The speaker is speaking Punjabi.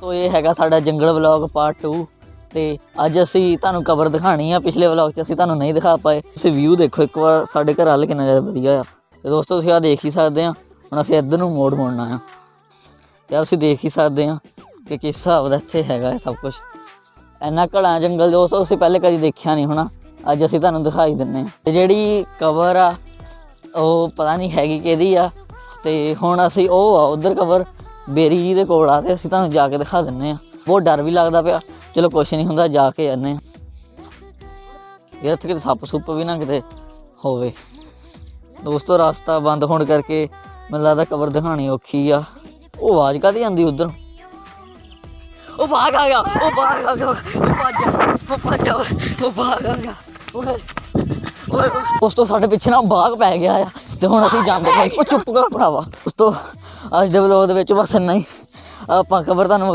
ਤੋ ਇਹ ਹੈਗਾ ਸਾਡਾ ਜੰਗਲ ਵਲੌਗ ਪਾਰਟ 2 ਤੇ ਅੱਜ ਅਸੀਂ ਤੁਹਾਨੂੰ ਕਬਰ ਦਿਖਾਣੀ ਆ। ਪਿਛਲੇ ਵਲੌਗ 'ਚ ਅਸੀਂ ਤੁਹਾਨੂੰ ਨਹੀਂ ਦਿਖਾ ਪਾਏ। ਤੁਸੀਂ ਵਿਊ ਦੇਖੋ ਇੱਕ ਵਾਰ, ਸਾਡੇ ਘਰ ਵੱਲ ਕਿੰਨਾ ਜ਼ਿਆਦਾ ਵਧੀਆ ਆ। ਤੇ ਦੋਸਤੋ, ਤੁਸੀਂ ਆ ਦੇਖ ਹੀ ਸਕਦੇ ਆ। ਹੁਣ ਅਸੀਂ ਇੱਧਰ ਨੂੰ ਮੋੜ ਮੋੜਨਾ ਆ। ਤੇ ਆਹ ਤੁਸੀਂ ਦੇਖ ਹੀ ਸਕਦੇ ਆ ਕਿ ਕਿਸ ਹਿਸਾਬ ਦਾ ਇੱਥੇ ਹੈਗਾ ਇਹ ਸਭ ਕੁਝ ਇੰਨਾ ਘਣਾ ਜੰਗਲ ਦੋਸਤੋ ਅਸੀਂ ਪਹਿਲੇ ਕਦੀ ਦੇਖਿਆ ਨਹੀਂ ਹੋਣਾ। ਅੱਜ ਅਸੀਂ ਤੁਹਾਨੂੰ ਦਿਖਾਈ ਦਿੰਨੇ ਆ। ਤੇ ਜਿਹੜੀ ਕਬਰ ਆ, ਉਹ ਪਤਾ ਨਹੀਂ ਹੈਗੀ ਕਿਹਦੀ ਆ। ਤੇ ਹੁਣ ਅਸੀਂ ਉਹ ਆ, ਉਧਰ ਕਬਰ ਬੇਰੀ ਜੀ ਦੇ ਕੋਲ ਆ ਤੇ ਅਸੀਂ ਤੁਹਾਨੂੰ ਜਾ ਕੇ ਦਿਖਾ ਦਿੰਨੇ ਆ। ਬਹੁਤ ਡਰ ਵੀ ਲੱਗਦਾ ਪਿਆ। ਚਲੋ ਕੁਛ ਨਹੀਂ ਹੁੰਦਾ, ਜਾ ਕੇ ਆਨੇ ਆ। ਯਾਰ ਇੱਥੇ ਕਿਤੇ ਸੱਪ ਸੁੱਪ ਵੀ ਨਾ ਕਿਤੇ ਹੋਵੇ। ਦੋਸਤੋ ਰਸਤਾ ਬੰਦ ਹੋਣ ਕਰਕੇ ਮੈਨੂੰ ਲੱਗਦਾ ਕਬਰ ਦਿਖਾਣੀ ਔਖੀ ਆ। ਉਹ ਆਵਾਜ਼ ਕਾਦੀ ਆਂਦੀ ਉਧਰ? ਉਹ ਭਾਗ ਆ ਗਿਆ, ਉਹ ਭਾਗ ਆ ਗਿਆ, ਉਹ ਭੱਜ ਗਿਆ, ਉਹ ਭੱਜ ਗਿਆ, ਉਹ ਭਾਗ ਆ ਗਿਆ। ਓਏ ਓਏ ਦੋਸਤੋ ਸਾਡੇ ਪਿੱਛੇ ਨਾ ਬਾਗ ਪੈ ਗਿਆ ਆ। ਤੇ ਹੁਣ ਅਸੀਂ ਜਾਂਦੇ ਪਏ ਉਹ ਚੁੱਪ ਕਰ ਭਰਾਵਾ। ਉਸ ਤੋਂ ਅੱਜ ਦੇ ਵਲੋਗ ਦੇ ਵਿੱਚ ਬਸ ਇੰਨਾ ਹੀ। ਆਪਾਂ ਖਬਰ ਤੁਹਾਨੂੰ